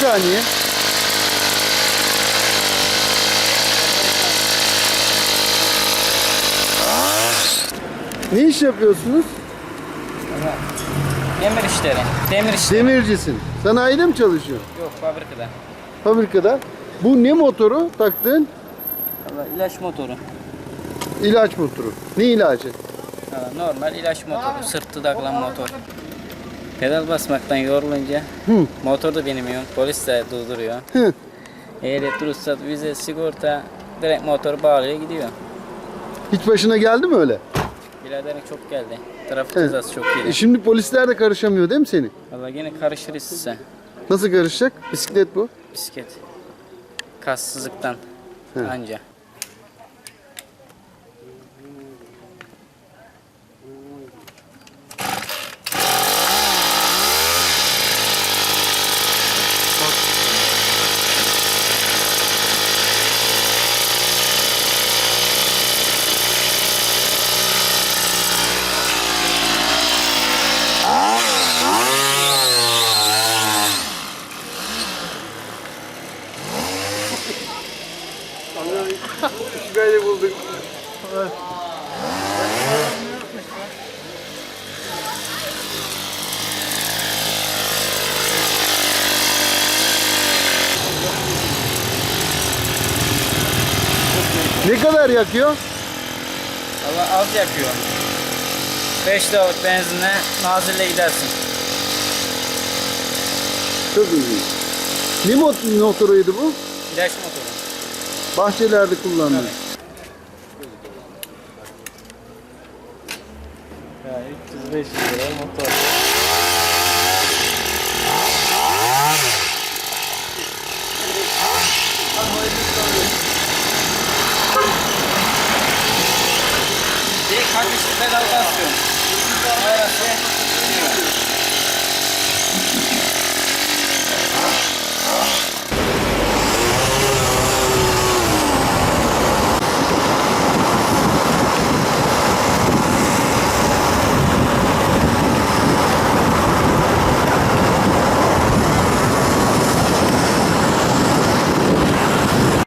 saniye. Ne iş yapıyorsunuz? Demir işleri. Demir işleri. Demircisin. Sanayide mi çalışıyorsun? Yok fabrikada. Fabrikada. Bu ne motoru taktığın? Valla ilaç motoru. İlaç motoru. Ne ilacı? Valla normal ilaç motoru. Sırtı takılan motor. Pedal basmaktan yorulunca Hı. motor da binemiyor. Polis de durduruyor. Hı. Ehliyet, ruhsat, vize, sigorta direkt motoru bağlıyor gidiyor. Hiç başına geldi mi öyle? Biraderin çok geldi. Trafik Evet. cezası çok E yedi. şimdi polisler de karışamıyor değil mi seni? Valla yine karışır size. Nasıl karışacak? Bisiklet bu. Bisiklet. Kassızlıktan He. anca. Böyle bulduk. Ne kadar yakıyor? Valla az yakıyor. 5 liralık benzinle nazille gidersin. Çok iyi. Ne mot- motoruydu bu? İlaç motoru. Bahçelerde kullanılıyor. Ya 300-500 lira motor.